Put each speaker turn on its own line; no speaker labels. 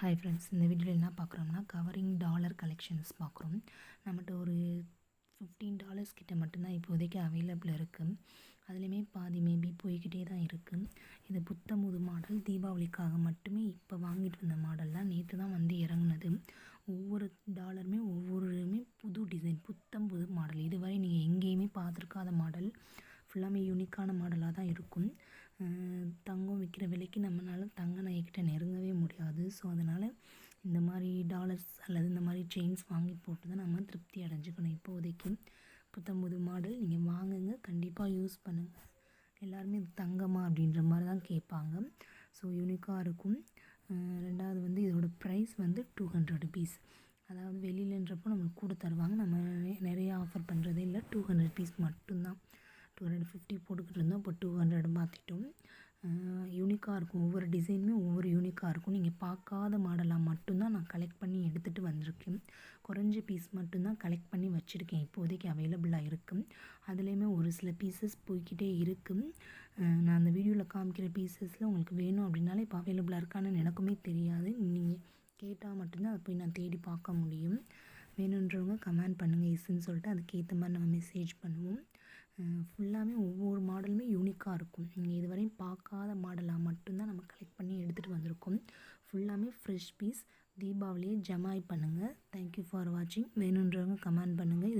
Hi friends இந்த வீடியோவில் என்ன பார்க்குறோம்னா கவரிங் டாலர் கலெக்ஷன்ஸ் பார்க்குறோம். நம்மகிட்ட ஒரு ஃபிஃப்டீன் டாலர்ஸ் கிட்ட மட்டும்தான் இப்போதைக்கு அவைலபிள் இருக்குது அதுலேயுமே பாதி மேபி போய்கிட்டே தான் இருக்குது இது புத்தமுது மாடல் தீபாவளிக்காக மட்டுமே இப்போ வாங்கிட்டு வந்த மாடல் தான். நேற்று தான் வந்து இறங்குனது. ஒவ்வொரு டாலருமே ஒவ்வொருமே புது டிசைன் புத்தம் புது மாடல் இதுவரை நீங்கள் எங்கேயுமே பார்த்துருக்காத மாடல் ஃபுல்லாமே யூனிக்கான மாடலாக தான் இருக்கும். தங்கம் விற்கிற விலைக்கு நம்மளால் தங்க நகைக்கிட்ட நெருங்கவே முடியாது. ஸோ அதனால் இந்த மாதிரி டாலர்ஸ் அல்லது இந்த மாதிரி செயின்ஸ் வாங்கி போட்டு தான் நம்ம திருப்தி அடைஞ்சிக்கணும் இப்போதைக்கு. புத்தம்புது மாடல் நீங்கள் வாங்குங்க. கண்டிப்பாக யூஸ் பண்ணுங்கள் எல்லாருமே இது தங்கமா அப்படின்ற மாதிரி தான் கேட்பாங்க. ஸோ யூனிக்காக இருக்கும். ரெண்டாவது வந்து இதோட ப்ரைஸ் வந்து டூ ஹண்ட்ரட் ருபீஸ் அதாவது வெளியிலன்றப்போ நம்மளுக்கு கூட தருவாங்க. நம்ம நிறைய ஆஃபர் பண்ணுறதே இல்லை. டூ ஹண்ட்ரட் பீஸ் மட்டும்தான். டூ ஹண்ட்ரட் ஃபிஃப்டி போட்டுக்கிட்டு இருந்தோம் இப்போ டூ ஹண்ட்ரட் மாற்றிட்டோம் யூனிக்காக இருக்கும். ஒவ்வொரு டிசைனுமே ஒவ்வொரு யூனிக்காக இருக்கும். நீங்கள் பார்க்காத மாடலாக மட்டும்தான் நான் கலெக்ட் பண்ணி எடுத்துகிட்டு வந்திருக்கேன். குறைஞ்ச பீஸ் மட்டும்தான் கலெக்ட் பண்ணி வச்சுருக்கேன். இப்போதைக்கு அவைலபிளாக இருக்குது அதுலேயுமே ஒரு சில பீசஸ் போய்கிட்டே இருக்குது நான் அந்த வீடியோவில் காமிக்கிற பீசஸில் உங்களுக்கு வேணும் அப்படின்னாலே இப்போ அவைலபிளாக இருக்கான்னு எனக்குமே தெரியாது. நீங்கள் கேட்டால் மட்டும்தான் அதை போய் நான் தேடி பார்க்க முடியும். வேணுன்றவங்க கமெண்ட் பண்ணுங்கள் எஸ்ன்னு சொல்லிட்டு அதுக்கேற்ற மாதிரி நம்ம மெசேஜ் பண்ணுவோம். ஃபுல்லாமே ஒவ்வொரு மாடலுமே யூனிக்காக இருக்கும். நீங்கள் இதுவரையும் பார்க்காத மாடலாக மட்டும்தான் நம்ம கலெக்ட் பண்ணி எடுத்துகிட்டு வந்திருக்கோம். ஃபுல்லாமே ஃப்ரெஷ் பீஸ் தீபாவளியை ஜமாய் பண்ணுங்கள் தேங்க்யூ ஃபார் வாட்சிங் வேணுன்றவங்க கமெண்ட் பண்ணுங்கள்